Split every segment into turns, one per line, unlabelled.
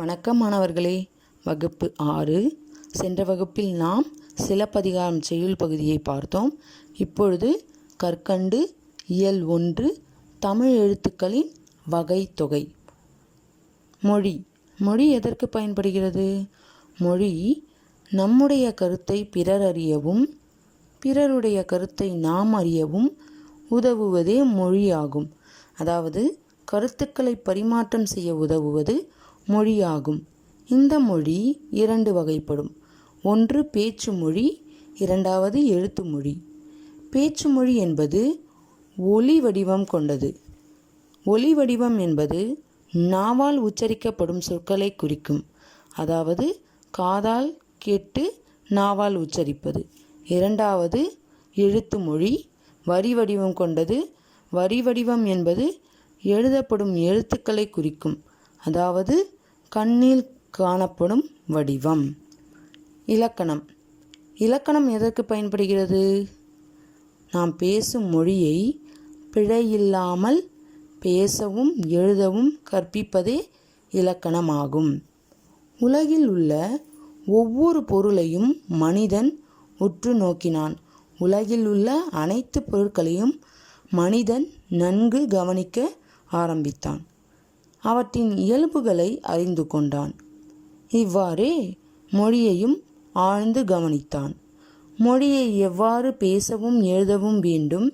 வணக்கம் மாணவர்களே வகுப்பு ஆறு சென்ற வகுப்பில் நாம் சிலப்பதிகாரம் செயல் பகுதியை பார்த்தோம் இப்பொழுது கற்கண்டு இயல் ஒன்று தமிழ் எழுத்துக்களின் வகை தொகை மொழி மொழி எதற்கு பயன்படுகிறது மொழி நம்முடைய கருத்தை பிறர் அறியவும் பிறருடைய கருத்தை நாம் அறியவும் உதவுவதே மொழியாகும் அதாவது கருத்துக்களை பரிமாற்றம் செய்ய உதவுவது மொழியாகும் இந்த மொழி இரண்டு வகைப்படும் ஒன்று பேச்சு மொழி இரண்டாவது எழுத்து மொழி பேச்சு மொழி என்பது ஒலி வடிவம் கொண்டது ஒலி வடிவம் என்பது நாவால் உச்சரிக்கப்படும் சொற்களை குறிக்கும் அதாவது காதால் கேட்டு நாவால் உச்சரிப்பது இரண்டாவது எழுத்து மொழி வரி வடிவம் கொண்டது வரி வடிவம் என்பது எழுதப்படும் எழுத்துக்களை குறிக்கும் அதாவது கண்ணில் காணப்படும் வடிவம் இலக்கணம் இலக்கணம் எதற்கு பயன்படுகிறது நாம் பேசும் மொழியை பிழையில்லாமல் பேசவும் எழுதவும் கற்பிப்பதே இலக்கணமாகும் உலகில் உள்ள ஒவ்வொரு பொருளையும் மனிதன் உற்று நோக்கினான் உலகில் உள்ள அனைத்து பொருட்களையும் மனிதன் நன்கு கவனிக்க ஆரம்பித்தான் அவற்றின் இயல்புகளை அறிந்து கொண்டான் இவ்வாறே மொழியையும் ஆழ்ந்து கவனித்தான் மொழியை எவ்வாறு பேசவும் எழுதவும் வேண்டும்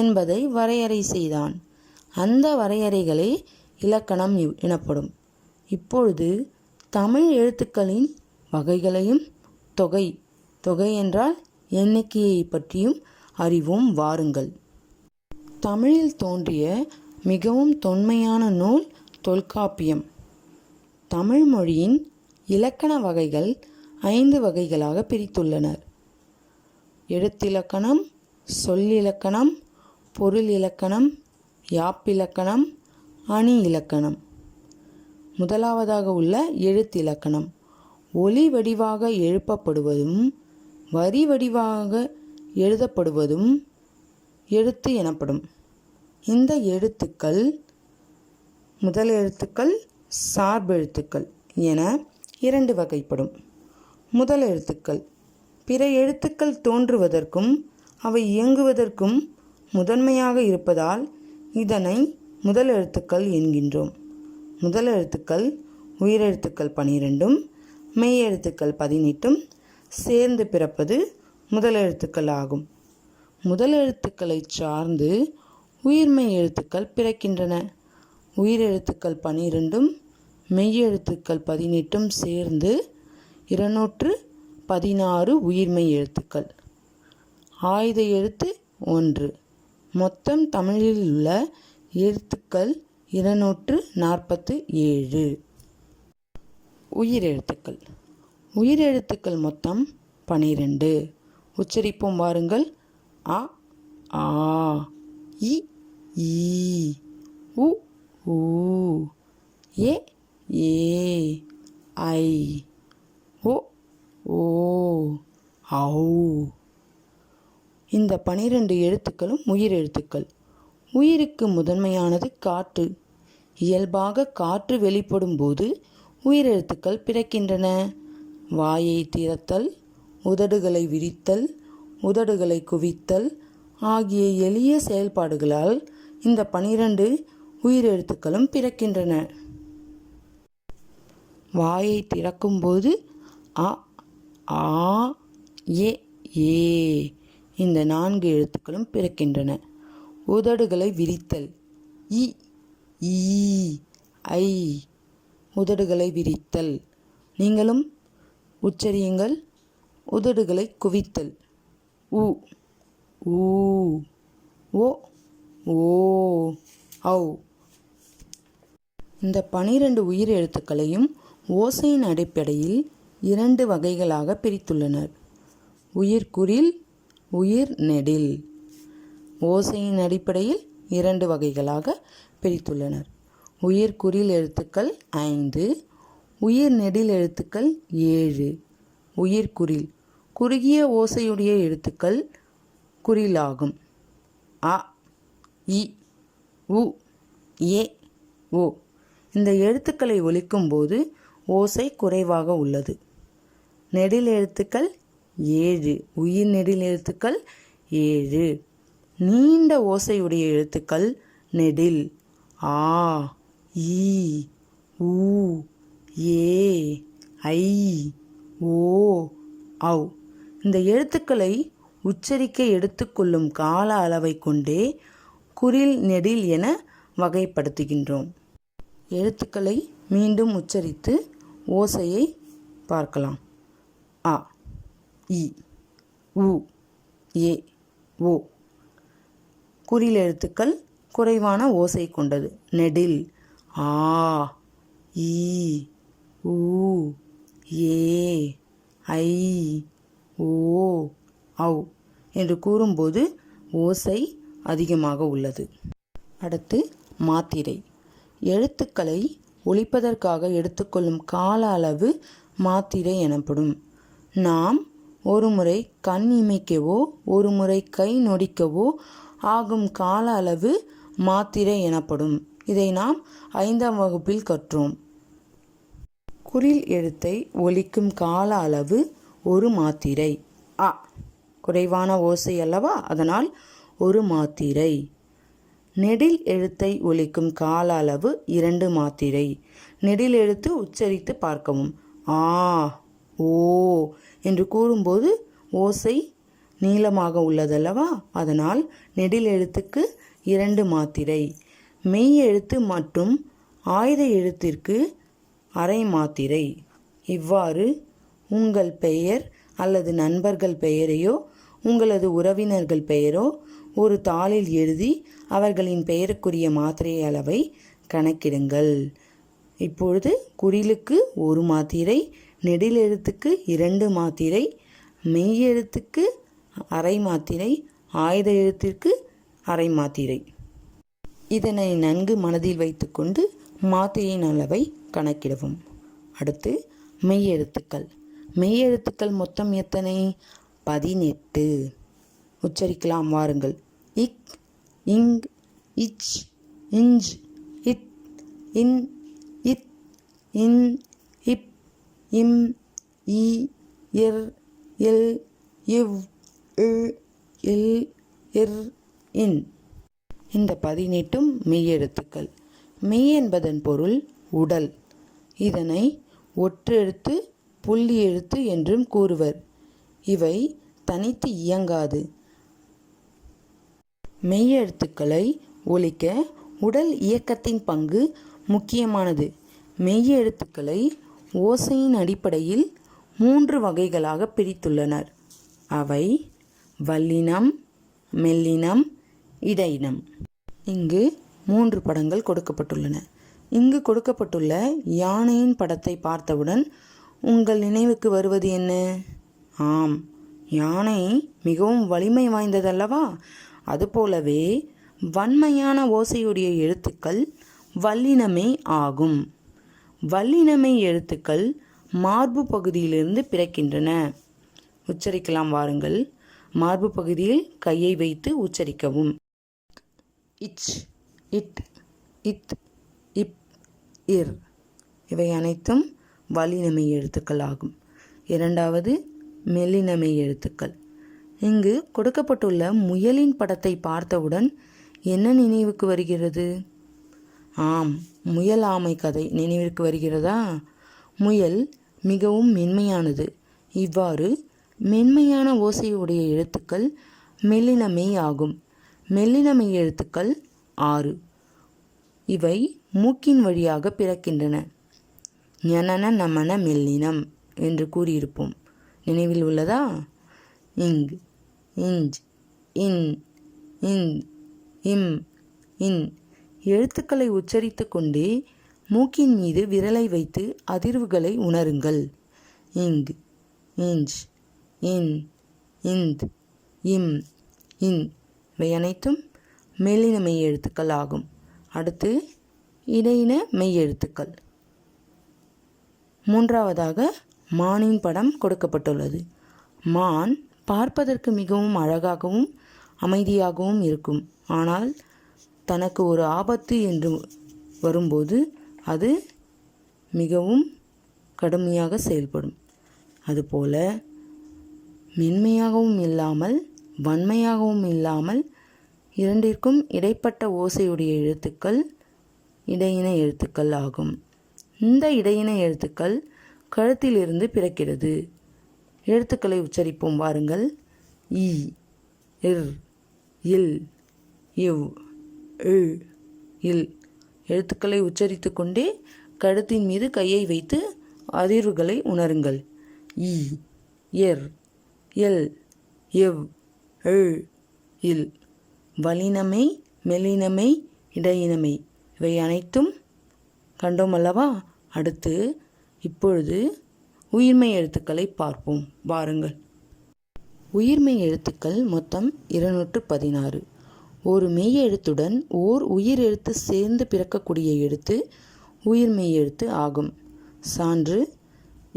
என்பதை வரையறை செய்தான் அந்த வரையறைகளே இலக்கணம் எனப்படும் இப்பொழுது தமிழ் எழுத்துக்களின் வகைகளையும் தொகை தொகை என்றால் எண்ணிக்கையை பற்றியும் அறிவும் வாருங்கள் தமிழில் தோன்றிய மிகவும் தொன்மையான நூல் தொல்காப்பியம் தமிழ் மொழியின் இலக்கண வகைகள் ஐந்து வகைகளாக பிரித்துள்ளனர் எழுத்திலக்கணம் சொல்லிலக்கணம் பொருள் இலக்கணம் யாப்பிலக்கணம் அணி இலக்கணம் முதலாவதாக உள்ள எழுத்திலக்கணம் ஒலி வடிவாக எழுப்பப்படுவதும் வரி வடிவாக எழுதப்படுவதும் எழுத்து எனப்படும் இந்த எழுத்துக்கள் முதல் எழுத்துக்கள் சார்பெழுத்துக்கள் என இரண்டு வகைப்படும் முதல் எழுத்துக்கள் பிற எழுத்துக்கள் தோன்றுவதற்கும் அவை இயங்குவதற்கும் முதன்மையாக இருப்பதால் இதனை முதல் எழுத்துக்கள் என்கின்றோம் முதல் எழுத்துக்கள் உயிரெழுத்துக்கள் பனிரெண்டும் மெய் எழுத்துக்கள் பதினெட்டும் சேர்ந்து பிறப்பது முதல் எழுத்துக்கள் ஆகும் முதல் எழுத்துக்களை சார்ந்து உயிர்மை எழுத்துக்கள் பிறக்கின்றன உயிரெழுத்துக்கள் பனிரெண்டும் மெய்யெழுத்துக்கள் பதினெட்டும் சேர்ந்து இருநூற்று பதினாறு உயிர்மெய் எழுத்துக்கள் ஆயுத எழுத்து ஒன்று மொத்தம் தமிழில் உள்ள எழுத்துக்கள் இருநூற்று நாற்பத்து ஏழு உயிரெழுத்துக்கள் உயிரெழுத்துக்கள் மொத்தம் பனிரெண்டு உச்சரிப்போம் பாருங்கள் அ ஆ இ ஈ உ ஓ ஏ ஏ ஐ ஓ ஓ ஔ இந்த பனிரெண்டு எழுத்துக்களும் உயிர் எழுத்துக்கள் உயிருக்கு முதன்மையானது காற்று இயல்பாக காற்று வெளிப்படும் போது உயிரெழுத்துக்கள் பிறக்கின்றன வாயை திறத்தல் உதடுகளை விரித்தல் உதடுகளை குவித்தல் ஆகிய எளிய செயல்பாடுகளால் இந்த பனிரெண்டு உயிரெழுத்துக்களும் பிறக்கின்றன வாயை திறக்கும்போது அ ஆ ஏ ஏ இந்த நான்கு எழுத்துக்களும் பிறக்கின்றன உதடுகளை விரித்தல் இ ஈ ஐ உதடுகளை விரித்தல் நீங்களும் உச்சரியுங்கள் உதடுகளை குவித்தல் உ ஊ ஓ ஓ ஔ இந்த பனிரெண்டு உயிர் எழுத்துக்களையும் ஓசையின் அடிப்படையில் இரண்டு வகைகளாக பிரித்துள்ளனர் உயிர்குறில் உயிர் நெடில் ஓசையின் அடிப்படையில் இரண்டு வகைகளாக பிரித்துள்ளனர் உயிர்குறில் எழுத்துக்கள் ஐந்து உயிர் நெடில் எழுத்துக்கள் ஏழு உயிர்குறில் குறுகிய ஓசையுடைய எழுத்துக்கள் குறிலாகும் அ இ உ ஏ ஓ இந்த எழுத்துக்களை போது ஓசை குறைவாக உள்ளது நெடில் எழுத்துக்கள் ஏழு உயிர் நெடில் எழுத்துக்கள் ஏழு நீண்ட ஓசையுடைய எழுத்துக்கள் நெடில் ஆ ஈ ஊ ஏ ஐ ஓ அவ் இந்த எழுத்துக்களை உச்சரிக்க எடுத்துக்கொள்ளும் கால அளவை கொண்டே குரில் நெடில் என வகைப்படுத்துகின்றோம் எழுத்துக்களை மீண்டும் உச்சரித்து ஓசையை பார்க்கலாம் அ இ உ ஏ ஓ குறில் எழுத்துக்கள் குறைவான ஓசை கொண்டது நெடில் ஆ இ ஊ ஏ ஐ ஓ அவ் என்று கூறும்போது ஓசை அதிகமாக உள்ளது அடுத்து மாத்திரை எழுத்துக்களை ஒழிப்பதற்காக எடுத்துக்கொள்ளும் கால அளவு மாத்திரை எனப்படும் நாம் ஒரு முறை கண் இமைக்கவோ ஒரு முறை கை நொடிக்கவோ ஆகும் கால அளவு மாத்திரை எனப்படும் இதை நாம் ஐந்தாம் வகுப்பில் கற்றோம் குரில் எழுத்தை ஒழிக்கும் கால அளவு ஒரு மாத்திரை அ குறைவான ஓசை அல்லவா அதனால் ஒரு மாத்திரை நெடில் எழுத்தை ஒலிக்கும் கால அளவு இரண்டு மாத்திரை நெடில் எழுத்து உச்சரித்து பார்க்கவும் ஆ ஓ என்று கூறும்போது ஓசை நீளமாக உள்ளதல்லவா அதனால் நெடில் எழுத்துக்கு இரண்டு மாத்திரை மெய் எழுத்து மற்றும் ஆயுத எழுத்திற்கு அரை மாத்திரை இவ்வாறு உங்கள் பெயர் அல்லது நண்பர்கள் பெயரையோ உங்களது உறவினர்கள் பெயரோ ஒரு தாளில் எழுதி அவர்களின் பெயருக்குரிய மாத்திரை அளவை கணக்கிடுங்கள் இப்பொழுது குடிலுக்கு ஒரு மாத்திரை நெடிலெழுத்துக்கு இரண்டு மாத்திரை மெய்யெழுத்துக்கு அரை மாத்திரை ஆயுத எழுத்திற்கு அரை மாத்திரை இதனை நன்கு மனதில் வைத்துக்கொண்டு மாத்திரையின் அளவை கணக்கிடுவோம் அடுத்து மெய்யெழுத்துக்கள் மெய்யெழுத்துக்கள் மொத்தம் எத்தனை பதினெட்டு உச்சரிக்கலாம் வாருங்கள் இக் இங் இச் இஞ்ச் இத் இன் இத் இன் இப் இம் இ இர் இல் இவ் இல் இல் இர் இன் இந்த பதினெட்டும் மெய்யெழுத்துக்கள் மெய் என்பதன் பொருள் உடல் இதனை ஒற்றெழுத்து புள்ளி எழுத்து என்றும் கூறுவர் இவை தனித்து இயங்காது மெய்யெழுத்துக்களை ஒழிக்க உடல் இயக்கத்தின் பங்கு முக்கியமானது மெய்யெழுத்துக்களை ஓசையின் அடிப்படையில் மூன்று வகைகளாக பிரித்துள்ளனர் அவை வல்லினம் மெல்லினம் இடையினம் இங்கு மூன்று படங்கள் கொடுக்கப்பட்டுள்ளன இங்கு கொடுக்கப்பட்டுள்ள யானையின் படத்தை பார்த்தவுடன் உங்கள் நினைவுக்கு வருவது என்ன ஆம் யானை மிகவும் வலிமை வாய்ந்ததல்லவா அதுபோலவே வன்மையான ஓசையுடைய எழுத்துக்கள் வல்லினமை ஆகும் வல்லினமை எழுத்துக்கள் மார்பு பகுதியிலிருந்து பிறக்கின்றன உச்சரிக்கலாம் வாருங்கள் மார்பு பகுதியில் கையை வைத்து உச்சரிக்கவும் இச் இட் இத் இப் இர் இவை அனைத்தும் வலினமை எழுத்துக்கள் ஆகும் இரண்டாவது மெல்லினமை எழுத்துக்கள் இங்கு கொடுக்கப்பட்டுள்ள முயலின் படத்தை பார்த்தவுடன் என்ன நினைவுக்கு வருகிறது ஆம் முயல் ஆமை கதை நினைவிற்கு வருகிறதா முயல் மிகவும் மென்மையானது இவ்வாறு மென்மையான ஓசையுடைய எழுத்துக்கள் மெல்லினமை ஆகும் மெல்லினமை எழுத்துக்கள் ஆறு இவை மூக்கின் வழியாக பிறக்கின்றன ஞனன நமன மெல்லினம் என்று கூறியிருப்போம் நினைவில் உள்ளதா இங்கு இஞ்ச் இன் இந் இம் இன் எழுத்துக்களை உச்சரித்து கொண்டே மூக்கின் மீது விரலை வைத்து அதிர்வுகளை உணருங்கள் இங் இஞ்ச் இன் இந்த் இம் இன் இவை அனைத்தும் மேலின மெய் எழுத்துக்கள் ஆகும் அடுத்து இடையின மெய் எழுத்துக்கள் மூன்றாவதாக மானின் படம் கொடுக்கப்பட்டுள்ளது மான் பார்ப்பதற்கு மிகவும் அழகாகவும் அமைதியாகவும் இருக்கும் ஆனால் தனக்கு ஒரு ஆபத்து என்று வரும்போது அது மிகவும் கடுமையாக செயல்படும் அதுபோல மென்மையாகவும் இல்லாமல் வன்மையாகவும் இல்லாமல் இரண்டிற்கும் இடைப்பட்ட ஓசையுடைய எழுத்துக்கள் இடையின எழுத்துக்கள் ஆகும் இந்த இடையின எழுத்துக்கள் கழுத்திலிருந்து பிறக்கிறது எழுத்துக்களை உச்சரிப்போம் வாருங்கள் இ இர் இல் இவ் இல் இல் எழுத்துக்களை உச்சரித்து கொண்டே கழுத்தின் மீது கையை வைத்து அதிர்வுகளை உணருங்கள் இ எர் எல் எவ் இல் இல் வலினமை மெலினமை இடையினமை இவை அனைத்தும் கண்டோம் அல்லவா அடுத்து இப்பொழுது உயிர்மை எழுத்துக்களை பார்ப்போம் வாருங்கள் உயிர்மை எழுத்துக்கள் மொத்தம் இருநூற்று பதினாறு ஒரு மெய் எழுத்துடன் ஓர் உயிர் எழுத்து சேர்ந்து பிறக்கக்கூடிய எழுத்து உயிர்மெய் எழுத்து ஆகும் சான்று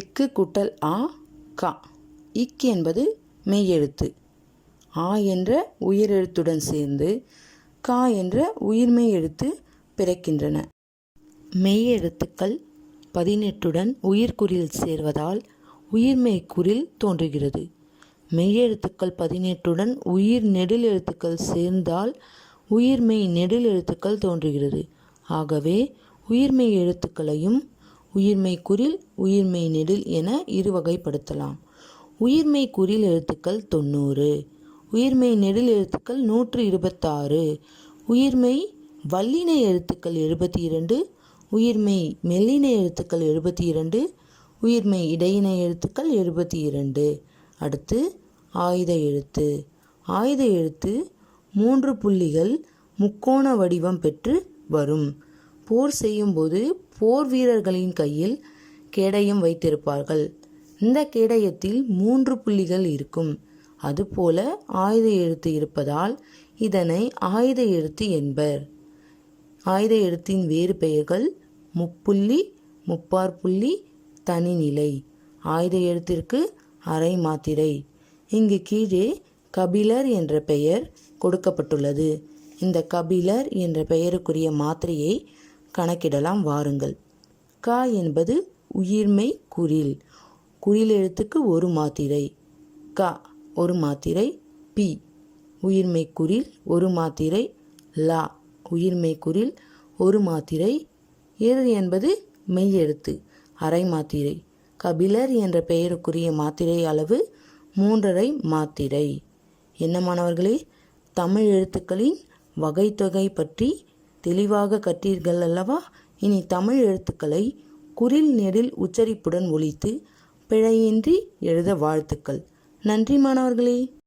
இக்கு குட்டல் ஆ க இக்கு என்பது மெய் எழுத்து ஆ என்ற உயிர் எழுத்துடன் சேர்ந்து கா என்ற உயிர்மெய் எழுத்து பிறக்கின்றன மெய் எழுத்துக்கள் பதினெட்டுடன் உயிர்குறில் சேர்வதால் உயிர்மெய்க்குறில் தோன்றுகிறது மெய்யெழுத்துக்கள் பதினெட்டுடன் உயிர் எழுத்துக்கள் சேர்ந்தால் உயிர்மெய் எழுத்துக்கள் தோன்றுகிறது ஆகவே உயிர்மெய் எழுத்துக்களையும் உயிர்மெய் குறில் உயிர்மெய் நெடில் என இரு வகைப்படுத்தலாம் உயிர்மெய் குறில் எழுத்துக்கள் தொண்ணூறு உயிர்மெய் நெடில் எழுத்துக்கள் நூற்று இருபத்தாறு உயிர்மெய் வல்லினை எழுத்துக்கள் எழுபத்தி இரண்டு உயிர்மெய் மெல்லின எழுத்துக்கள் எழுபத்தி இரண்டு உயிர்மெய் இடையின எழுத்துக்கள் எழுபத்தி இரண்டு அடுத்து ஆயுத எழுத்து ஆயுத எழுத்து மூன்று புள்ளிகள் முக்கோண வடிவம் பெற்று வரும் போர் செய்யும்போது போர் வீரர்களின் கையில் கேடயம் வைத்திருப்பார்கள் இந்த கேடயத்தில் மூன்று புள்ளிகள் இருக்கும் அதுபோல ஆயுத எழுத்து இருப்பதால் இதனை ஆயுத எழுத்து என்பர் ஆயுத எழுத்தின் வேறு பெயர்கள் முப்புள்ளி புள்ளி தனிநிலை ஆயுத எழுத்திற்கு அரை மாத்திரை இங்கு கீழே கபிலர் என்ற பெயர் கொடுக்கப்பட்டுள்ளது இந்த கபிலர் என்ற பெயருக்குரிய மாத்திரையை கணக்கிடலாம் வாருங்கள் க என்பது உயிர்மை குரில் குரில் எழுத்துக்கு ஒரு மாத்திரை க ஒரு மாத்திரை பி உயிர்மை குரில் ஒரு மாத்திரை லா உயிர் மெய்க்குறில் ஒரு மாத்திரை எது என்பது மெய் எழுத்து அரை மாத்திரை கபிலர் என்ற பெயருக்குரிய மாத்திரை அளவு மூன்றரை மாத்திரை என்ன மாணவர்களே தமிழ் எழுத்துக்களின் வகைத்தொகை பற்றி தெளிவாக கற்றீர்கள் அல்லவா இனி தமிழ் எழுத்துக்களை குரில் நெடில் உச்சரிப்புடன் ஒழித்து பிழையின்றி எழுத வாழ்த்துக்கள் நன்றி மாணவர்களே